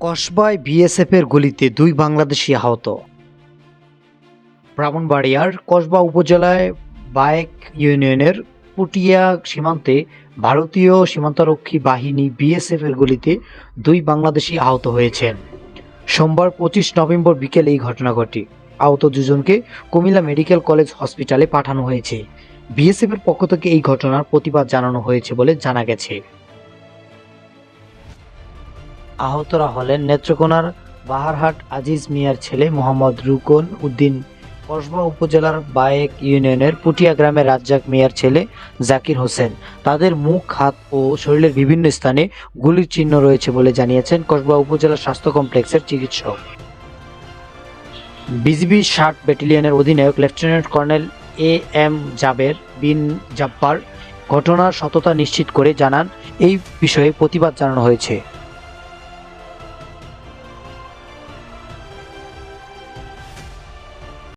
কসবায় বিএসএফের গুলিতে দুই বাংলাদেশি আহত। ব্রাহ্মণবাড়িয়ার কসবা উপজেলায় বায়েক ইউনিয়নের পুটিয়া সীমান্তে ভারতীয় সীমান্তরক্ষী বাহিনী বিএসএফ এর গুলিতে দুই বাংলাদেশি আহত হয়েছেন। সোমবার পঁচিশ নভেম্বর বিকেলে এই ঘটনা ঘটে। আহত দুজনকে কুমিল্লা মেডিকেল কলেজ হসপিটালে পাঠানো হয়েছে। বিএসএফ এর পক্ষ থেকে এই ঘটনার প্রতিবাদ জানানো হয়েছে বলে জানা গেছে। আহতরা হলেন নেত্রকোনার বাহারহাট আজিজ মিয়ার ছেলে মোহাম্মদ রুকন উদ্দিন। কসবা উপজেলার বায়েক ইউনিয়নের পুটিয়া গ্রামের রাজ্জাক মিয়ার ছেলে জাকির হোসেন। তাদের মুখ, হাত ও শরীরের বিভিন্ন স্থানে গুলির চিহ্ন রয়েছে বলে জানিয়েছেন কসবা উপজেলা স্বাস্থ্য কমপ্লেক্সের চিকিৎসক। বিজিবি ষাট ব্যাটালিয়নের অধিনায়ক lieutenant colonel A M Jaber bin Jabbar ঘটনার সততা নিশ্চিত করে জানান। এই বিষয়ে প্রতিবাদ জানানো হয়েছে।